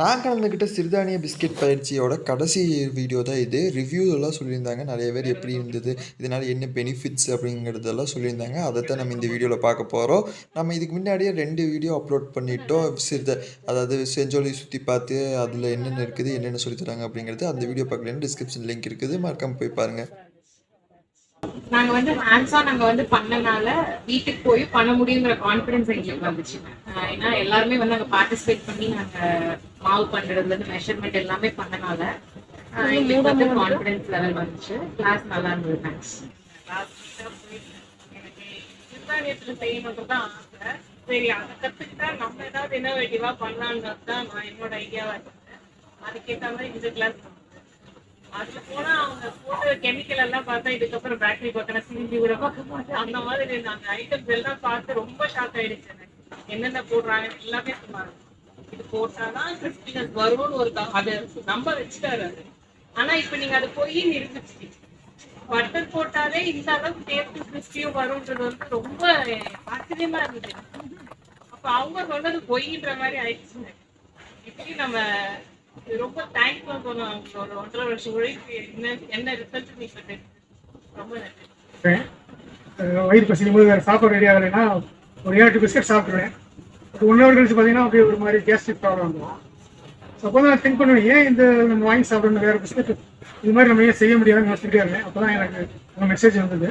நான் கலந்துக்கிட்ட சிறுதானிய பிஸ்கெட் பயிற்சியோட கடைசி வீடியோ தான் இது. ரிவ்யூ எல்லாம் சொல்லியிருந்தாங்க. நிறைய பேர் எப்படி இருந்தது இதனால் என்ன பெனிஃபிட்ஸ் அப்படிங்கிறதெல்லாம் சொல்லியிருந்தாங்க. அதை தான் நம்ம இந்த வீடியோவில் பார்க்க போகிறோம் நம்ம இதுக்கு முன்னாடியே ரெண்டு வீடியோ அப்லோட் பண்ணிட்டோம். சிறுத அதாவது செஞ்சோலி சுற்றி பார்த்து அதில் என்னென்ன இருக்குது என்னென்ன சொல்லித்தராங்க அப்படிங்கிறது அந்த வீடியோ பார்க்கலன்னு டிஸ்கிரிப்ஷன் லிங்க் இருக்குது. மறக்காமல் போய் பாருங்கள் நாங்க வந்து ஹேண்ட்ஸா நாங்க வந்து பண்ணனால வீட்டுக்கு போய் பண்ண முடியுங்கிற கான்பிடன்ஸ் எங்களுக்கு வந்துச்சு. ஏன்னா எல்லாருமே வந்து அங்க பார்ட்டிசிபேட் பண்ணி நாங்க மாவு பண்றதுல இருந்து மெஷர்மெண்ட் எல்லாமே பண்ணனால எங்களுக்கு வந்து கான்பிடன்ஸ் லெவல் வந்துச்சு. கிளாஸ் நல்லா இருந்தது தேங்க்ஸ் எனக்கு செய்யணும்னு தான் ஆசை. சரி அதை கத்துக்கிட்டா நம்ம ஏதாவது இன்னோவேட்டிவா பண்ணலான்றது தான் நான் என்னோட ஐடியாவா இருந்தேன். அதுக்கேற்ற மாதிரி இந்த கிளாஸ் அதுல போனா கெமிக்கல் எல்லாம் பார்த்தா இதுக்கப்புறம் பேட்டரி பக்கம் சிரிஞ்சு விட அந்த மாதிரி அந்த ஐட்டம்ஸ் எல்லாம் பார்த்து ரொம்ப ஷாக் ஆயிடுச்சு என்னென்ன போடுறாங்க எல்லாமே சொன்னாங்க. இது போட்டாதான் கிறிஸ்பினஸ் வரும்னு ஒரு அது நம்ப வச்சுட்டாரு அது. ஆனா இப்ப நீங்க அது போய் நிரூபிச்சு பட்டர் போட்டாலே இந்த அளவுக்கு டேஸ்ட் கிறிஸ்பியும் வரும்ன்றது வந்து ரொம்ப ஆச்சரியமா இருந்தது. அப்ப அவங்க சொன்னது பொய்ன்ற மாதிரி ஆயிடுச்சு இப்படி நம்ம ரொம்ப தேங்க்ஸ் பண்ணணும் அவங்களோட ஒன்றரை வருஷம் உழைப்பு என்ன என்ன ரிசல்ட் நீ ரொம்ப நன்றி. வயிறு பசிக்கும் போது வேறு சாப்பாடு ரெடி ஆகலைன்னா ஒரு ஏழு பிஸ்கட் சாப்பிட்ருவேன் ஒரு ஒன் ஹவர் கழிச்சு பார்த்தீங்கன்னா அப்படியே ஒரு மாதிரி கேஸ்ட்ரிக் ப்ராப்ளம் வந்துடும் ஸோ அப்போ தான் திங்க் பண்ணுவேன் ஏன் இந்த நம்ம வாங்கி சாப்பிடணும் வேறு பிஸ்கட் இது மாதிரி நம்ம ஏன் செய்ய முடியாதுன்னு யோசிச்சுட்டே இருந்தேன். அப்போ தான் எனக்கு உங்கள் மெசேஜ் வந்தது.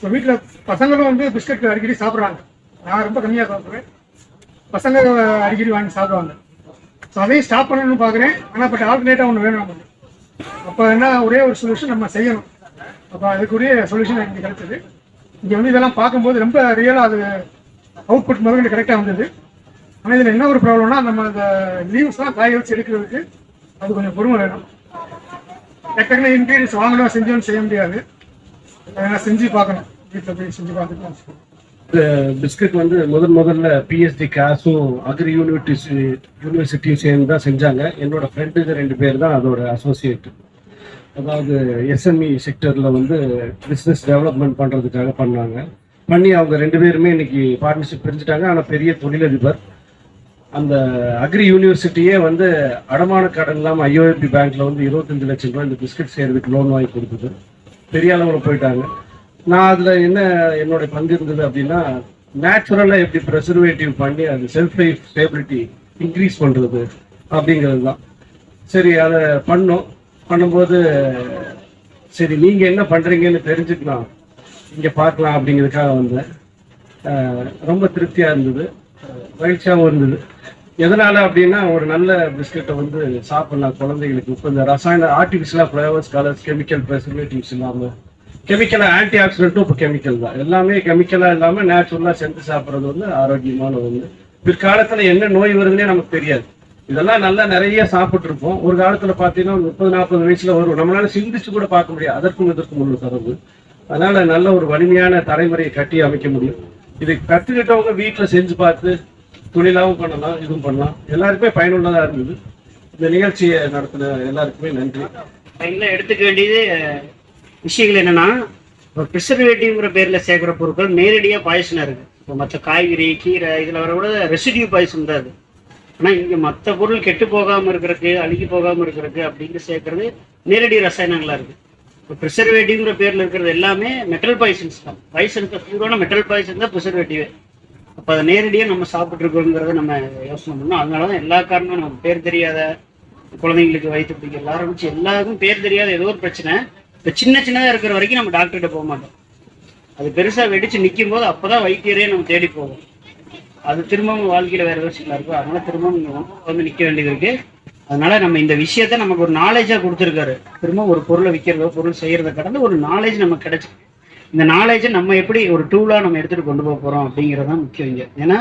ஸோ வீட்டில் பசங்களும் வந்து பிஸ்கட் அடிக்கடி சாப்பிட்றாங்க. நான் ரொம்ப கம்மியாக சாப்பிடுவேன். பசங்க அடிக்கடி வாங்கி சாப்பிடுவாங்க. ஸோ அதையும் ஸ்டாப் பண்ணணும்னு பார்க்குறேன் ஆனால் பட் ஆல்டர்னேட்டாக ஒன்று வேணும் நமக்கு. அப்போ என்ன ஒரே ஒரு சொல்யூஷன் நம்ம செய்யணும். அப்போ அதுக்குரிய சொல்யூஷன் எனக்கு கிடைச்சது. இங்கே வந்து இதெல்லாம் பார்க்கும்போது ரொம்ப ரியலாக அது அவுட்புட் முதல்ல கரெக்டாக வந்தது. ஆனால் இதில் என்ன ஒரு ப்ராப்ளம்னா நம்ம அந்த லீவ்ஸ்லாம் காய வச்சு எடுக்கிறதுக்கு அது கொஞ்சம் பொறுமை வேணும். டக்குன்னு இன்க்ரீடியன்ஸ் வாங்கணும் செஞ்சோன்னு செய்ய முடியாது. அதெல்லாம் செஞ்சு பார்க்கணும். வீட்டில் போய் செஞ்சு பார்த்துட்டு பிஸ்கட் வந்து முதல் முதல்ல பிஎஸ்டி கேஸும் அக்ரி யூனிவர்சிட்டி யூனிவர்சிட்டியும் சேர்ந்து தான் செஞ்சாங்க. என்னோட ஃப்ரெண்டுங்க ரெண்டு பேர் தான் அதோட அசோசியேட் அதாவது எஸ்எம்இ செக்டரில் வந்து பிஸ்னஸ் டெவலப்மெண்ட் பண்ணுறதுக்காக பண்ணாங்க. பண்ணி அவங்க ரெண்டு பேருமே இன்னைக்கு பார்ட்னர்ஷிப் பிரிஞ்சுட்டாங்க. ஆனால் பெரிய தொழிலதிபர். அந்த அக்ரி யூனிவர்சிட்டியே வந்து அடமான கடன் இல்லாமல் ஐஓஎம்பி பேங்க்ல வந்து இருபத்தஞ்சு லட்சம் ரூபாய் இந்த பிஸ்கட் செய்யறதுக்கு லோன் வாங்கி கொடுத்தது. பெரிய அளவில் போயிட்டாங்க. நான் அதில் என்ன என்னோட பங்கு இருந்தது அப்படின்னா நேச்சுரலாக எப்படி ப்ரெசர்வேட்டிவ் பண்ணி அது செல்ஃப் லைஃப் ஸ்டேபிலிட்டி இன்க்ரீஸ் பண்ணுறது அப்படிங்கிறது தான் சரி அதை பண்ணோம். பண்ணும்போது சரி நீங்கள் என்ன பண்ணுறீங்கன்னு தெரிஞ்சுக்கலாம். இங்கே பார்க்கலாம் அப்படிங்கிறதுக்காக வந்தேன். ரொம்ப திருப்தியாக இருந்தது. மகிழ்ச்சியாகவும் இருந்தது. எதனால அப்படின்னா ஒரு நல்ல பிஸ்கெட்டை வந்து சாப்பிடலாம். குழந்தைகளுக்கு இப்போ இந்த ரசாயன ஆர்டிஃபிஷியலாக ஃப்ளேவர்ஸ் கலர்ஸ் கெமிக்கல் ப்ரெசர்வேட்டிவ்ஸ் இல்லாமல் கெமிக்கலாக ஆன்டி ஆக்சிடென்ட்டும் இப்போ கெமிக்கல் தான். எல்லாமே கெமிக்கலாக இல்லாமல் நேச்சுரலாக செஞ்சு சாப்பிட்றது வந்து ஆரோக்கியமான ஒன்று பிற்காலத்தில் என்ன நோய் வருதுன்னே நமக்கு தெரியாது. இதெல்லாம் நல்லா நிறைய சாப்பிட்ருப்போம் ஒரு காலத்தில் பார்த்தீங்கன்னா ஒரு முப்பது நாற்பது வயசில் வரும். நம்மளால சிந்திச்சு கூட பார்க்க முடியாது. அதற்கும் இதற்கும் உள்ள தொடர்பு. அதனால நல்ல ஒரு வலிமையான தலைமுறையை கட்டி அமைக்க முடியும். இது கற்றுக்கிட்டவங்க வீட்டில் செஞ்சு பார்த்து தொழிலாகவும் பண்ணலாம் இதுவும் பண்ணலாம். எல்லாருக்குமே பயனுள்ளதாக இருந்தது. இந்த நிகழ்ச்சியை நடத்தின எல்லாருக்குமே நன்றி. என்ன எடுத்துக்க வேண்டியது விஷயங்கள் என்னன்னா இப்போ ப்ரிசர்வேட்டிவ்ங்கிற பேரில் சேர்க்குற பொருட்கள் நேரடியாக பாய்சனாக இருக்குது இப்போ மற்ற காய்கறி கீரை இதில் வர கூட ரெசிடியூ பாய்சன் தான் அது. ஆனால் இங்கே மற்ற பொருள் கெட்டு போகாமல் இருக்கிறதுக்கு அழுகி போகாமல் இருக்கிறதுக்கு அப்படின்னு சேர்க்கறது நேரடி ரசாயனங்களாக இருக்குது இப்போ ப்ரிசர்வேட்டிவ்ங்கிற பேரில் இருக்கிறது எல்லாமே மெட்டல் பாய்சன்ஸ் தான். பாய்சனுக்கு பியூரான மெட்டல் பாய்சன் தான் ப்ரிசர்வேட்டிவே அப்போ அதை நேரடியாக நம்ம சாப்பிட்ருக்கோங்கிறத நம்ம யோசனை பண்ணோம் அதனால தான் எல்லா காரணமும் நமக்கு பேர் தெரியாத குழந்தைங்களுக்கு வயிற்று பிடிக்க ஆரம்பிச்சு எல்லாருக்கும் பேர் தெரியாத ஏதோ ஒரு பிரச்சனை. இப்போ சின்ன சின்னதாக இருக்கிற வரைக்கும் நம்ம டாக்டர்கிட்ட போக மாட்டோம். அது பெருசாக வெடிச்சு நிற்கும் போது அப்போ தான் வைத்தியரே நம்ம தேடி போவோம். அது திரும்பவும் வாழ்க்கையில் வேறு விஷயங்களா இருக்கும். அதனால திரும்பவும் நீங்க வந்து நிற்க வேண்டியது இருக்கு. அதனால நம்ம இந்த விஷயத்த நமக்கு ஒரு நாலேஜாக கொடுத்துருக்காரு. திரும்ப ஒரு பொருளை விற்கிறதோ பொருள் செய்கிறத கடந்து ஒரு நாலேஜ் நமக்கு கிடைச்சி இந்த நாலேஜை நம்ம எப்படி ஒரு டூலாக நம்ம எடுத்துகிட்டு கொண்டு போக போகிறோம் அப்படிங்கிறது தான் முக்கியம் இங்கே. ஏன்னா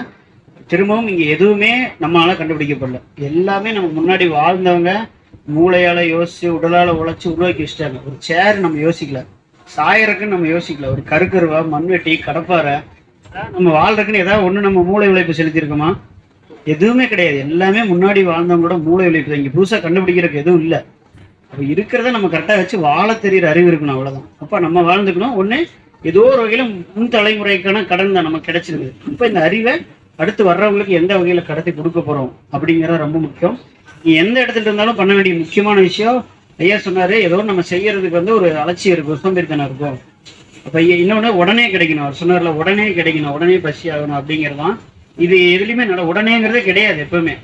திரும்பவும் இங்கே எதுவுமே நம்மளால கண்டுபிடிக்கப்படல. எல்லாமே நம்ம முன்னாடி வாழ்ந்தவங்க மூளையால யோசிச்சு உடலால உழைச்சி உருவாக்கி வச்சிட்டாங்க. ஒரு சேர் நம்ம யோசிக்கல. சாயறக்குன்னு நம்ம யோசிக்கல. ஒரு கருக்கருவா மண்வெட்டி கடப்பாறை நம்ம வாழ்றதுக்குன்னு ஏதாவது ஒன்று நம்ம மூளை உழைப்பு செலுத்தியிருக்கோமா? எதுவுமே கிடையாது. எல்லாமே முன்னாடி வாழ்ந்தவங்களோட மூளை உழைப்பு தான். இங்கே புதுசாக கண்டுபிடிக்கிறதுக்கு எதுவும் இல்லை. அப்போ இருக்கிறத நம்ம கரெக்டாக வச்சு வாழ தெரியிற அறிவு இருக்கணும் அவ்வளோதான் அப்போ நம்ம வாழ்ந்துக்கணும். ஒன்று ஏதோ ஒரு வகையில் முன் தலைமுறைக்கான கடன் தான் நமக்கு கிடைச்சிருக்கு இப்போ இந்த அறிவை அடுத்து வர்றவங்களுக்கு எந்த வகையில் கடத்தி கொடுக்க போகிறோம் அப்படிங்கிறது ரொம்ப முக்கியம். நீ எந்த இடத்துல இருந்தாலும் பண்ண வேண்டிய முக்கியமான விஷயம் ஐயா சொன்னாரு ஏதோ நம்ம செய்யறதுக்கு வந்து ஒரு அலட்சியம் இருக்கும் சோம்பேறித்தனம் இருக்கும் அப்ப இன்னொன்னு உடனே கிடைக்கணும். அவர் சொன்னார்ல உடனே கிடைக்கணும் உடனே பசி ஆகணும் அப்படிங்கிறதான் இது எதுலையுமே நட உடனேங்கிறதே கிடையாது எப்பவுமே.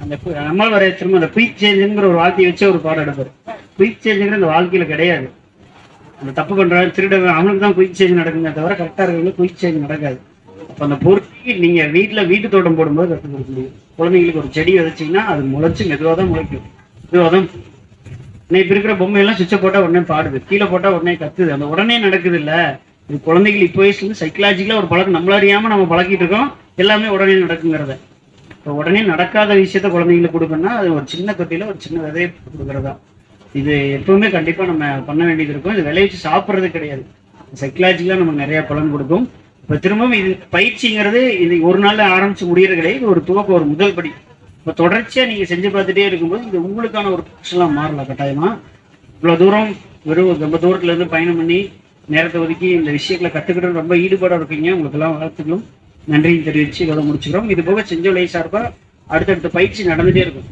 அந்த கு- நம்மால் வர திரும்ப அந்த குயிக் சேஞ்சுங்கிற ஒரு வார்த்தையை வச்சு ஒரு பாடம் எடுப்பார். குயிக் சேஞ்சுங்கிற அந்த வாழ்க்கையில கிடையாது. அந்த தப்பு பண்றாரு திருடவன் அவனுக்கு தான் குயிக் சேஞ்ச் நடக்குங்க தவிர கரெக்டாக இருக்கிறவங்களுக்கு குயிக் சேஞ்ச் நடக்காது. அந்த பொருட்களை நீங்க வீட்டுல வீட்டு தோட்டம் போடும்போது கற்றுக் கொடுக்க முடியும் குழந்தைங்களுக்கு ஒரு செடி விதைச்சீங்கன்னா அது முளைச்சு மெதுவாக தான் முளைக்கும். மெதுவாக தான் இப்போ இப்ப இருக்கிற பொம்மையெல்லாம் சுவிட்சை போட்டா உடனே பாடுது. கீழே போட்டா உடனே கத்துது. அந்த உடனே நடக்குது இல்ல இது குழந்தைகள் இப்போ வயசுல சைக்கலாஜிக்கலாக ஒரு பழக்கம். நம்மள நம்ம பழக்கிட்டு இருக்கோம். எல்லாமே உடனே நடக்குங்கிறத. இப்போ உடனே நடக்காத விஷயத்த குழந்தைங்களுக்கு கொடுக்கணும்னா அது ஒரு சின்ன தொட்டியில் ஒரு சின்ன விதையை கொடுக்குறதா. இது எப்பவுமே கண்டிப்பா நம்ம பண்ண வேண்டியது இருக்கும். இது விளைவிச்சு சாப்பிட்றது கிடையாது. சைக்கலாஜிக்கலாக நமக்கு நிறைய பலன் கொடுக்கும். இப்போ திரும்பவும் இது பயிற்சிங்கிறது இது ஒரு நாளில் ஆரம்பிச்சு முடியறது கிடையாது இது ஒரு துவக்கம் ஒரு முதல் படி. இப்போ தொடர்ச்சியாக நீங்கள் செஞ்சு பார்த்துட்டே இருக்கும்போது இது உங்களுக்கான ஒரு பிரச்சனைலாம் மாறலாம் கட்டாயமாக இவ்வளோ தூரம் வெறும் ரொம்ப தூரத்துலேருந்து பயணம் பண்ணி நேரத்தை ஒதுக்கி இந்த விஷயங்களை கற்றுக்கிட்டு ரொம்ப ஈடுபாடாக இருக்கீங்க. உங்களுக்கெல்லாம் வாழ்த்துக்களும். நன்றியும் தெரிவித்து இதோட முடிச்சுக்கிறோம். இது போக செஞ்சோலை சார்பாக அடுத்தடுத்த பயிற்சி நடந்துகிட்டே இருக்கும்.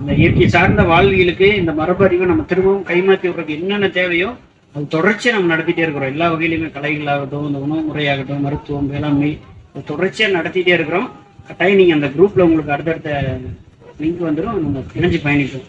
இந்த இயற்கை சார்ந்த வாழ்வியலுக்கு இந்த மரபறிவை நம்ம திரும்பவும் கைமாற்றி விடுறதுக்கு என்னென்ன தேவையோ அது தொடர்ச்சியா நம்ம நடத்திட்டே இருக்கிறோம். எல்லா வகையிலுமே கலைகளாகட்டும் இந்த உணவு முறையாகட்டும் மருத்துவம் வேளாண்மை தொடர்ச்சியாக தொடர்ச்சியா நடத்திட்டே இருக்கிறோம். கட்டாயம் நீங்கள் அந்த குரூப்ல உங்களுக்கு அடுத்தடுத்த லிங்க் வந்துடும் நம்ம இணைஞ்சு பயணிப்போம்.